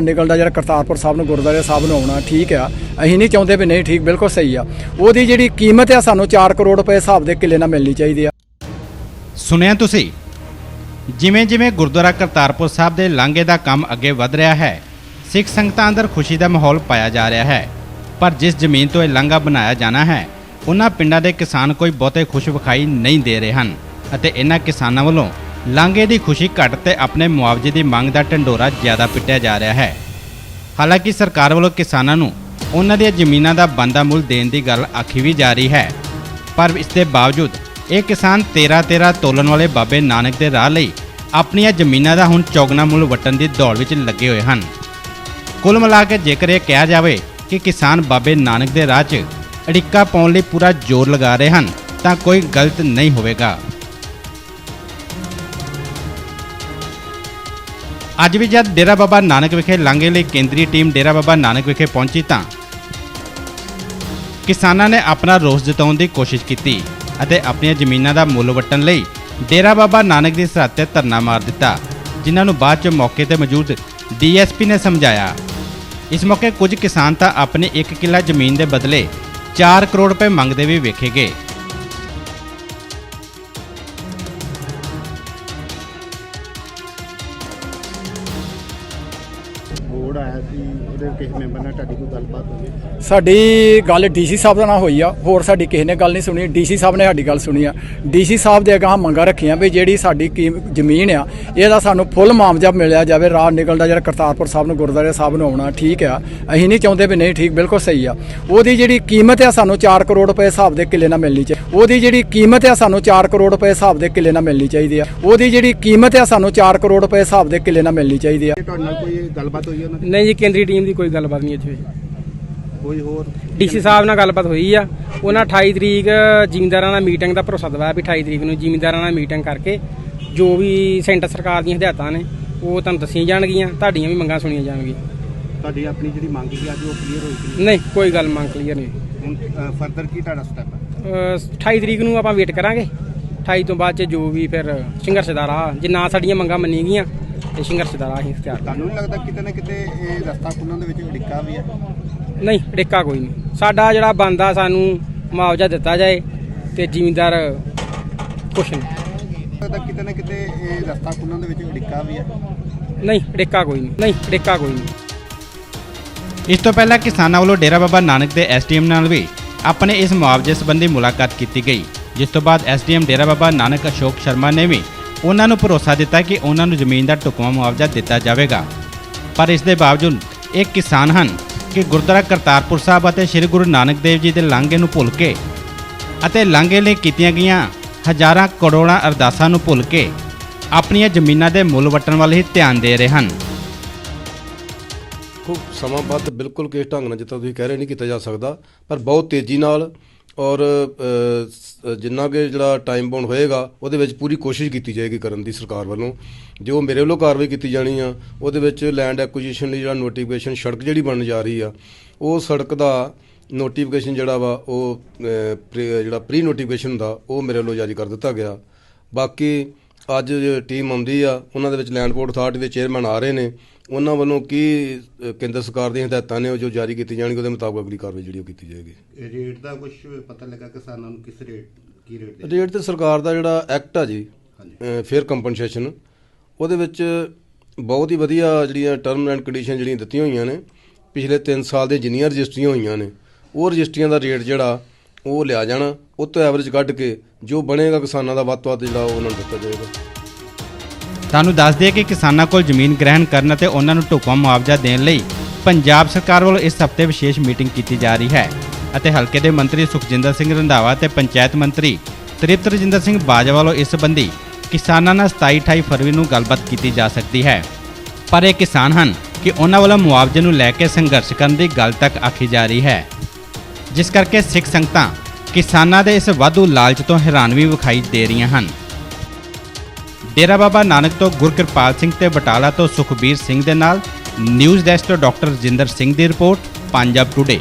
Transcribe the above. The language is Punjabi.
ਨਿਕਲਦਾ ਜਿਹੜਾ ਕਰਤਾਰਪੁਰ ਸਾਹਿਬ ਨੂੰ ਗੁਰਦੁਆਰੇ ਸਾਹਿਬ ਨੂੰ ਆਉਣਾ, ਠੀਕ ਆ। ਅਸੀਂ ਨਹੀਂ ਚਾਹੁੰਦੇ ਵੀ ਨਹੀਂ, ਠੀਕ, ਬਿਲਕੁਲ ਸਹੀ ਆ। ਉਹਦੀ ਜਿਹੜੀ ਕੀਮਤ ਆ, ਸਾਨੂੰ 4 ਕਰੋੜ ਰੁਪਏ ਹਿਸਾਬ ਦੇ ਕਿੱਲੇ ਨਾਲ ਮਿਲਣੀ ਚਾਹੀਦੀ ਆ। ਸੁਣਿਆ ਤੁਸੀਂ? ਜਿਵੇਂ ਜਿਵੇਂ ਗੁਰਦੁਆਰਾ ਕਰਤਾਰਪੁਰ ਸਾਹਿਬ ਦੇ ਲਾਂਘੇ ਦਾ ਕੰਮ ਅੱਗੇ ਵਧ ਰਿਹਾ ਹੈ, ਸਿੱਖ ਸੰਗਤਾਂ ਅੰਦਰ ਖੁਸ਼ੀ ਦਾ ਮਾਹੌਲ ਪਾਇਆ ਜਾ ਰਿਹਾ ਹੈ। ਪਰ ਜਿਸ ਜ਼ਮੀਨ ਤੋਂ ਇਹ ਲਾਂਘਾ ਬਣਾਇਆ ਜਾਣਾ ਹੈ, ਉਹਨਾਂ ਪਿੰਡਾਂ ਦੇ ਕਿਸਾਨ ਕੋਈ ਬਹੁਤੇ ਖੁਸ਼ ਵਿਖਾਈ ਨਹੀਂ ਦੇ ਰਹੇ ਹਨ ਅਤੇ ਇਹਨਾਂ ਕਿਸਾਨਾਂ ਵੱਲੋਂ ਲਾਂਘੇ ਦੀ ਖੁਸ਼ੀ ਘੱਟ ਤੇ ਆਪਣੇ ਮੁਆਵਜ਼ੇ ਦੀ ਮੰਗ ਦਾ ਢੰਡੋਰਾ ਜ਼ਿਆਦਾ ਪਿੱਟਿਆ ਜਾ ਰਿਹਾ ਹੈ। ਹਾਲਾਂਕਿ ਸਰਕਾਰ ਵੱਲੋਂ ਕਿਸਾਨਾਂ ਨੂੰ ਉਹਨਾਂ ਦੀਆਂ ਜ਼ਮੀਨਾਂ ਦਾ ਬੰਦਾ ਮੁੱਲ ਦੇਣ ਦੀ ਗੱਲ ਆਖੀ ਵੀ ਜਾ ਰਹੀ ਹੈ। ਪਰ ਇਸ ਦੇ ਬਾਵਜੂਦ ਇਹ ਕਿਸਾਨ 13-13 ਤੋਲਣ ਵਾਲੇ ਬਾਬੇ ਨਾਨਕ ਦੇ ਰਾਹ ਲਈ ਆਪਣੀਆਂ ਜ਼ਮੀਨਾਂ ਦਾ ਹੁਣ ਚੌਗਣਾ ਮੁੱਲ ਵਟਣ ਦੀ ਦੌੜ ਵਿੱਚ ਲੱਗੇ ਹੋਏ ਹਨ। ਕੁੱਲ ਮਿਲਾ ਕੇ ਜੇਕਰ ਇਹ ਕਿਹਾ ਜਾਵੇ ਕਿ ਕਿਸਾਨ ਬਾਬੇ ਨਾਨਕ ਦੇ ਰਾਹ 'ਚ ਅੜਿੱਕਾ ਪਾਉਣ ਲਈ ਪੂਰਾ ਜ਼ੋਰ ਲਗਾ ਰਹੇ ਹਨ, ਤਾਂ ਕੋਈ ਗਲਤ ਨਹੀਂ ਹੋਵੇਗਾ। ਅੱਜ ਵੀ ਜਦ ਡੇਰਾ ਬਾਬਾ ਨਾਨਕ ਵਿਖੇ ਲਾਂਘੇ ਲਈ ਕੇਂਦਰੀ ਟੀਮ ਡੇਰਾ ਬਾਬਾ ਨਾਨਕ ਵਿਖੇ ਪਹੁੰਚੀ ਤਾਂ ਕਿਸਾਨਾਂ ਨੇ ਆਪਣਾ ਰੋਸ ਜਤਾਉਣ ਦੀ ਕੋਸ਼ਿਸ਼ ਕੀਤੀ ਅਤੇ ਆਪਣੀਆਂ ਜ਼ਮੀਨਾਂ ਦਾ ਮੁੱਲ ਵਟਣ ਲਈ ਡੇਰਾ ਬਾਬਾ ਨਾਨਕ ਦੀ ਸਰਹੱਦ ਤੇ ਧਰਨਾ ਮਾਰ ਦਿੱਤਾ, ਜਿਨ੍ਹਾਂ ਨੂੰ ਬਾਅਦ ਚ ਮੌਕੇ ਤੇ ਮੌਜੂਦ ਡੀਐਸਪੀ ਨੇ ਸਮਝਾਇਆ। ਇਸ ਮੌਕੇ ਕੁਝ ਕਿਸਾਨ ਤਾਂ ਆਪਣੀ 1 ਕਿੱਲਾ ਜ਼ਮੀਨ ਦੇ ਬਦਲੇ 4 ਕਰੋੜ ਰੁਪਏ ਮੰਗਦੇ ਵੀ ਵੇਖੇ ਗਏ। ਬੋਰਡ ਆਇਆ ਸੀ ਉਹਦੇ ਕਿਸੇ ਮੈਂਬਰ ਨਾਲ ਤੁਹਾਡੀ ਕੋਈ ਗੱਲਬਾਤ ਹੋਈ? ਸਾਡੀ ਗੱਲ ਡੀਸੀ ਸਾਹਿਬ ਦਾ ਨਾਲ ਹੋਈ ਆ ਹੋਰ ਸਾਡੀ ਕਿਸੇ ਨੇ ਗੱਲ ਨਹੀਂ ਸੁਣੀ। ਡੀਸੀ ਸਾਹਿਬ ਨੇ ਸਾਡੀ ਗੱਲ ਸੁਣੀ ਆ। ਡੀਸੀ ਸਾਹਿਬ ਦੇ ਅਗਾਂਹ ਮੰਗਾਂ ਰੱਖੀਆਂ ਵੀ ਜਿਹੜੀ ਸਾਡੀ ਜ਼ਮੀਨ ਆ ਇਹਦਾ ਸਾਨੂੰ ਫੁੱਲ ਮੁਆਵਜ਼ਾ ਮਿਲਿਆ ਜਾਵੇ ਰਾਹ ਨਿਕਲਦਾ ਜਿਹੜਾ ਕਰਤਾਰਪੁਰ ਸਾਹਿਬ ਨੂੰ ਗੁਰਦੁਆਰੇ ਸਾਹਿਬ ਨੂੰ ਆਉਣਾ ਠੀਕ ਆ। ਅਸੀਂ ਨਹੀਂ ਚਾਹੁੰਦੇ ਵੀ ਨਹੀਂ ਠੀਕ ਬਿਲਕੁਲ ਸਹੀ ਆ। ਉਹਦੀ ਜਿਹੜੀ ਕੀਮਤ ਆ ਸਾਨੂੰ 4 ਕਰੋੜ ਰੁਪਏ ਹਿਸਾਬ ਦੇ ਕਿੱਲੇ ਨਾਲ ਮਿਲਣੀ ਚਾਹੀਦੀ ਉਹਦੀ ਜਿਹੜੀ ਕੀਮਤ ਆ ਸਾਨੂੰ 4 ਕਰੋੜ ਰੁਪਏ ਹਿਸਾਬ ਦੇ ਕਿੱਲੇ ਨਾਲ ਮਿਲਣੀ ਚਾਹੀਦੀ ਆ। ਉਹਦੀ ਜਿਹੜੀ ਕੀਮਤ ਆ ਸਾਨੂੰ 4 ਕਰੋੜ ਰੁਪਏ ਹਿਸਾਬ ਦੇ ਕਿੱਲੇ ਨਾਲ ਮਿਲਣੀ ਚਾਹੀਦੀ ਆ। ਤੁਹਾਡੇ ਨਾਲ ਕੋਈ ਗੱਲਬਾਤ ਹੋਈ ਉਹਨਾਂ ਨਹੀਂ ਜੀ ਕੇਂਦਰੀ ਟੀਮ ਦੀ ਕੋਈ ਗੱਲਬਾਤ ਨਹੀਂ ਇੱਥੇ ਹੋਈ। ਕੋਈ ਹੋਰ ਡੀਸੀ ਸਾਹਿਬ ਨਾਲ ਗੱਲਬਾਤ ਹੋਈ ਆ। ਉਹਨਾਂ 28 ਤਰੀਕ ਜ਼ਿਮੀਂਦਾਰਾਂ ਨਾਲ ਮੀਟਿੰਗ ਦਾ ਭਰੋਸਾ ਦਿਵਾਇਆ ਵੀ 28 ਤਰੀਕ ਨੂੰ ਜ਼ਿਮੀਂਦਾਰਾਂ ਨਾਲ ਮੀਟਿੰਗ ਕਰਕੇ ਜੋ ਵੀ ਸੈਂਟਰ ਸਰਕਾਰ ਦੀਆਂ ਹਦਾਇਤਾਂ ਨੇ ਉਹ ਤੁਹਾਨੂੰ ਦੱਸੀਆਂ ਜਾਣਗੀਆਂ ਤੁਹਾਡੀਆਂ ਵੀ ਮੰਗਾਂ ਸੁਣੀਆਂ ਜਾਣਗੀਆਂ। ਤੁਹਾਡੀ ਆਪਣੀ ਜਿਹੜੀ ਮੰਗ ਸੀ ਅੱਜ ਉਹ ਕਲੀਅਰ ਹੋਈ ਕਿ ਨਹੀਂ ਕੋਈ ਗੱਲ ਮੰਗ ਕਲੀਅਰ ਨਹੀਂ ਹੁਣ ਫਰਦਰ ਕੀ ਤੁਹਾਡਾ ਸਟੈਪ ਹੈ ਅਹ 28 ਤਰੀਕ ਨੂੰ ਆਪਾਂ ਵੇਟ ਕਰਾਂਗੇ। 28 ਤੋਂ ਬਾਅਦ ਚ ਜੋ ਵੀ ਫਿਰ ਸੰਘਰਸ਼ ਦਾ ਰਾਹ ਜੇ ਨਾ ਸਾਡੀਆਂ ਮੰਗਾਂ ਮੰਨੀ ਗਈਆਂ ਤੇ ਸੰਘਰਸ਼ ਦਾ ਰਾਹ ਹੀ ਇਖਤਿਆਰ ਤੁਹਾਨੂੰ ਨਹੀਂ ਲੱਗਦਾ ਕਿਤੇ ਨਾ ਕਿਤੇ ਇਹ ਰਸਤਾ ਖੁੱਲਣ ਦੇ ਵਿੱਚ ਅੜਿੱਕਾ ਵੀ ਹੈ? ਨਹੀਂ ਡਿੱਕਾ ਕੋਈ ਨਹੀਂ। ਸਾਡਾ ਜਿਹੜਾ ਬੰਦਾ ਸਾਨੂੰ ਮੁਆਵਜ਼ਾ ਦਿੱਤਾ ਜਾਏ ਤੇ ਜ਼ਿਮੀਂਦਾਰ ਕੁਛ ਨਹੀਂ ਲੱਗਦਾ ਕਿਤੇ ਨਾ ਕਿਤੇ ਇਹ ਰਸਤਾ ਖੁੱਲਣ ਦੇ ਵਿੱਚ ਅੜਿੱਕਾ ਵੀ ਹੈ? ਨਹੀਂ ਡਿੱਕਾ ਕੋਈ ਨਹੀਂ। ਨਹੀਂ ਡਿੱਕਾ ਕੋਈ ਨਹੀਂ। ਇਸ ਤੋਂ ਪਹਿਲਾਂ ਕਿਸਾਨਾਂ ਵੱਲੋਂ ਡੇਰਾ ਬਾਬਾ ਨਾਨਕ ਦੇ ਐਸਡੀਐਮ ਨਾਲ ਵੀ ਆਪਣੇ ਇਸ ਮੁਆਵਜ਼ੇ ਸੰਬੰਧੀ ਮੁਲਾਕਾਤ ਕੀਤੀ ਗਈ ਜਿਸ ਤੋਂ ਬਾਅਦ ਐਸਡੀਐਮ ਡੇਰਾ ਬਾਬਾ ਨਾਨਕ ਅਸ਼ੋਕ ਸ਼ਰਮਾ ਨੇ ਵੀ ਉਹਨਾਂ ਨੂੰ ਭਰੋਸਾ ਦਿੱਤਾ ਕਿ ਉਹਨਾਂ ਨੂੰ ਜ਼ਮੀਨ ਦਾ ਢੁਕਵਾਂ ਮੁਆਵਜ਼ਾ ਦਿੱਤਾ ਜਾਵੇਗਾ। ਪਰ ਇਸ ਦੇ ਬਾਵਜੂਦ ਇਹ ਕਿਸਾਨ ਹਨ ਕਿ ਗੁਰਦੁਆਰਾ ਕਰਤਾਰਪੁਰ ਸਾਹਿਬ ਅਤੇ ਸ੍ਰੀ ਗੁਰੂ ਨਾਨਕ ਦੇਵ ਜੀ ਦੇ ਲਾਂਘੇ ਨੂੰ ਭੁੱਲ ਕੇ ਅਤੇ ਲਾਂਘੇ ਲਈ ਕੀਤੀਆਂ ਗਈਆਂ ਹਜ਼ਾਰਾਂ ਕਰੋੜਾਂ ਅਰਦਾਸਾਂ ਨੂੰ ਭੁੱਲ ਕੇ ਆਪਣੀਆਂ ਜ਼ਮੀਨਾਂ ਦੇ ਮੁੱਲ ਵਟਣ ਵੱਲ ਹੀ ਧਿਆਨ ਦੇ ਰਹੇ ਹਨ। ਖੂਬ ਸਮਾਂਬੱਧ ਬਿਲਕੁਲ ਕਿਸ ਢੰਗ ਨਾਲ ਜਿੱਦਾਂ ਤੁਸੀਂ ਕਹਿ ਰਹੇ ਨਹੀਂ ਕੀਤਾ ਜਾ ਸਕਦਾ, ਪਰ ਬਹੁਤ ਤੇਜ਼ੀ ਨਾਲ ਔਰ ਜਿੰਨਾ ਕਿ ਜਿਹੜਾ ਟਾਈਮ ਬਾਉਂਡ ਹੋਏਗਾ, ਉਹਦੇ ਵਿੱਚ ਪੂਰੀ ਕੋਸ਼ਿਸ਼ ਕੀਤੀ ਜਾਏਗੀ ਕਰਨ ਦੀ ਸਰਕਾਰ ਵੱਲੋਂ। ਜੋ ਮੇਰੇ ਵੱਲੋਂ ਕਾਰਵਾਈ ਕੀਤੀ ਜਾਣੀ ਆ, ਉਹਦੇ ਵਿੱਚ ਲੈਂਡ ਐਕੁਜੀਸ਼ਨ ਲਈ ਜਿਹੜਾ ਨੋਟੀਫਿਕੇਸ਼ਨ ਸੜਕ ਜਿਹੜੀ ਬਣਨ ਜਾ ਰਹੀ ਆ, ਉਹ ਸੜਕ ਦਾ ਨੋਟੀਫਿਕੇਸ਼ਨ ਜਿਹੜਾ ਵਾ, ਉਹ ਪ੍ਰੀ- ਜਿਹੜਾ ਪ੍ਰੀ ਨੋਟੀਫਿਕੇਸ਼ਨ ਦਾ, ਉਹ ਮੇਰੇ ਵੱਲੋਂ ਜਾਰੀ ਕਰ ਦਿੱਤਾ ਗਿਆ। ਬਾਕੀ ਅੱਜ ਟੀਮ ਆਉਂਦੀ ਆ, ਉਹਨਾਂ ਦੇ ਵਿੱਚ ਲੈਂਡ ਪੋਰਟ ਅਥਾਰਟੀ ਦੇ ਚੇਅਰਮੈਨ ਆ ਰਹੇ ਨੇ। ਉਹਨਾਂ ਵੱਲੋਂ ਕੀ ਅ, ਕੇਂਦਰ ਸਰਕਾਰ ਦੀਆਂ ਹਦਾਇਤਾਂ ਨੇ ਉਹ ਜੋ ਜਾਰੀ ਕੀਤੀ ਜਾਣਗੀ ਉਹਦੇ ਮੁਤਾਬਕ ਅਗਲੀ ਕਾਰਵਾਈ ਜਿਹੜੀ ਉਹ ਕੀਤੀ ਜਾਏਗੀ ਰੇਟ ਦਾ ਕੁਝ ਪਤਾ ਲੱਗਾ ਕਿਸਾਨਾਂ ਨੂੰ ਕਿਸ ਰੇਟ ਕੀ ਰੇਟ ਰੇਟ ਤੇ ਸਰਕਾਰ ਦਾ ਜਿਹੜਾ ਐਕਟ ਆ ਜੀ ਹਾਂਜੀ। ਫੇਅਰ ਕੰਪਨਸੇਸ਼ਨ ਉਹਦੇ ਵਿੱਚ ਬਹੁਤ ਹੀ ਵਧੀਆ ਜਿਹੜੀਆਂ ਟਰਮ ਐਂਡ ਕੰਡੀਸ਼ਨ ਜਿਹੜੀਆਂ ਦਿੱਤੀਆਂ ਹੋਈਆਂ ਨੇ ਪਿਛਲੇ 3 ਸਾਲ ਦੇ ਜਿੰਨੀਆਂ ਰਜਿਸਟਰੀਆਂ ਹੋਈਆਂ ਨੇ ਉਹ ਰਜਿਸਟਰੀਆਂ ਦਾ ਰੇਟ ਜਿਹੜਾ ਉਹ ਲਿਆ ਜਾਣਾ ਉਹ ਤੋਂ ਐਵਰੇਜ ਕੱਢ ਕੇ ਜੋ ਬਣੇਗਾ ਕਿਸਾਨਾਂ ਦਾ ਵੱਧ ਤੋਂ ਵੱਧ ਜਿਹੜਾ ਉਹ ਉਹਨਾਂ ਨੂੰ ਦਿੱਤਾ ਜਾਏਗਾ ਤੁਹਾਨੂੰ ਦੱਸ ਦਈਏ ਕਿ ਕਿਸਾਨਾਂ ਕੋਲ ਜ਼ਮੀਨ ਗ੍ਰਹਿਣ ਕਰਨ ਅਤੇ ਉਹਨਾਂ ਨੂੰ ਢੁਕਵਾਂ ਮੁਆਵਜ਼ਾ ਦੇਣ ਲਈ ਪੰਜਾਬ ਸਰਕਾਰ ਵੱਲੋਂ ਇਸ ਹਫ਼ਤੇ ਵਿਸ਼ੇਸ਼ ਮੀਟਿੰਗ ਕੀਤੀ ਜਾ ਰਹੀ ਹੈ ਅਤੇ ਹਲਕੇ ਦੇ ਮੰਤਰੀ ਸੁਖਜਿੰਦਰ ਸਿੰਘ ਰੰਧਾਵਾ ਤੇ ਪੰਚਾਇਤ ਮੰਤਰੀ ਤ੍ਰਿਪਤ ਰਜਿੰਦਰ ਸਿੰਘ ਬਾਜਵਾ ਵੱਲੋਂ ਇਸ ਸੰਬੰਧੀ ਕਿਸਾਨਾਂ ਨਾਲ 27-28 ਫਰਵਰੀ ਨੂੰ ਗੱਲਬਾਤ ਕੀਤੀ ਜਾ ਸਕਦੀ ਹੈ। ਪਰ ਇਹ ਕਿਸਾਨ ਹਨ ਕਿ ਉਹਨਾਂ ਵੱਲੋਂ ਮੁਆਵਜ਼ੇ ਨੂੰ ਲੈ ਕੇ ਸੰਘਰਸ਼ ਕਰਨ ਦੀ ਗੱਲ ਤੱਕ ਆਖੀ ਜਾ ਰਹੀ ਹੈ। ਜਿਸ ਕਰਕੇ ਸਿੱਖ ਸੰਗਤਾਂ ਕਿਸਾਨਾਂ ਦੇ ਇਸ ਵਾਧੂ ਲਾਲਚ ਤੋਂ ਹੈਰਾਨ ਵੀ ਵਿਖਾਈ ਦੇ ਰਹੀਆਂ ਹਨ। ਡੇਰਾ ਬਾਬਾ ਨਾਨਕ ਤੋਂ ਗੁਰਕਿਰਪਾਲ ਸਿੰਘ ਤੇ ਬਟਾਲਾ ਤੋਂ ਸੁਖਬੀਰ ਸਿੰਘ ਦੇ ਨਾਲ, ਨਿਊਜ਼ ਡੈਸਕ ਤੋਂ ਡਾਕਟਰ ਰਜਿੰਦਰ ਸਿੰਘ ਦੀ ਰਿਪੋਰਟ, ਪੰਜਾਬ ਟੁਡੇ